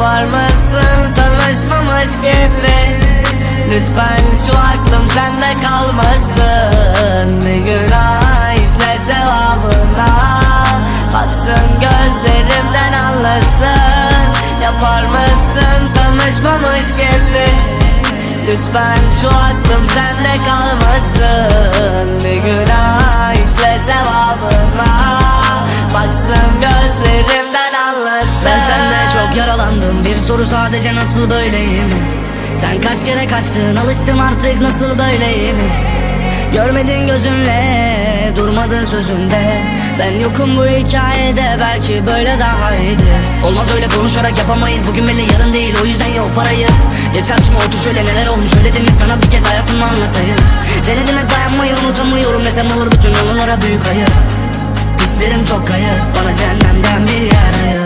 Yapar mısın tanışmamış gibi Lütfen şu aklım sende kalmasın. Bir günah işle sevabına. Baksın gözlerimden anlasın. Yapar mısın? Tanışmamış gibi Lütfen şu aklım sende kalmasın. Bir yaralandım Bir soru sadece nasıl böyleyim? Sen kaç kere kaçtın? Alıştım artık nasıl böyleyim? Görmedin gözünle durmadın sözünde. Ben yokum bu hikayede belki böyle daha iyiydi. Olmaz öyle konuşarak yapamayız. Bugün belli yarın değil. O yüzden yok parayı. Geç karşıma otur şöyle neler olmuş? Öyle demiş sana bir kez hayatımı anlatayım. Denedim hep dayanmayı unutamıyorum. Desem olur bütün anılara büyük hayır İsterim çok kayır Bana cehennemden bir yer ayır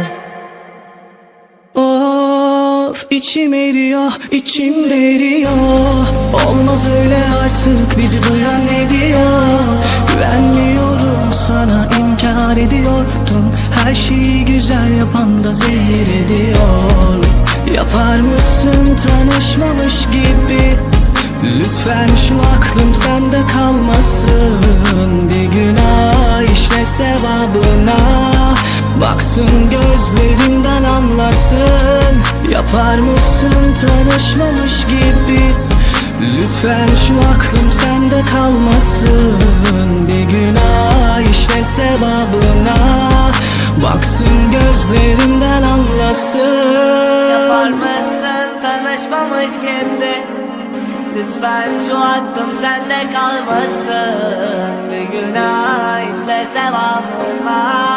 içim eriyor, içim eriyor Olmaz öyle artık bizi duyan ne diyor? Güvenmiyorum sana inkar ediyordun Her şeyi güzel yapan da zehir ediyor. Yapar mısın tanışmamış gibi? Lütfen şu aklım sende kalmasın. Bir günah işle sevabına. Baksın gözlerimden tanışmamış gibi. Lütfen şu aklım sende kalmasın. Bir günah işle sevabına Baksın gözlerimden anlasın. Yapar mısın tanışmamış gibi. Lütfen şu aklım sende kalmasın. Bir günah işle sevabıma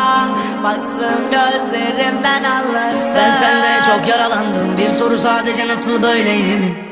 Baksın gözlerimden anlasın Ben sende çok yaralandım. Bir soru sadece nasıl böyleyim